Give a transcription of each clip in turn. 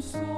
So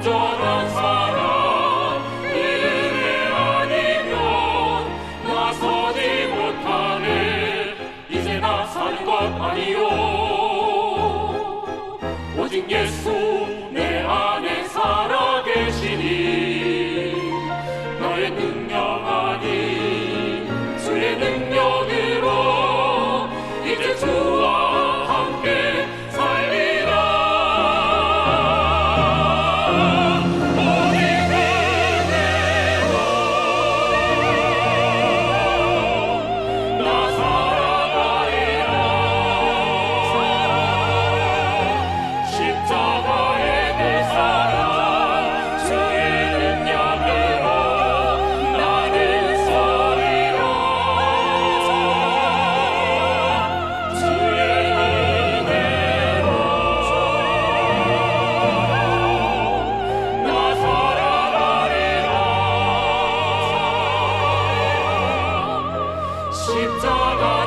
완전 예수 내 안에 살아계시니 너의 능력 아니 주의 능력으로 이제 주 Santa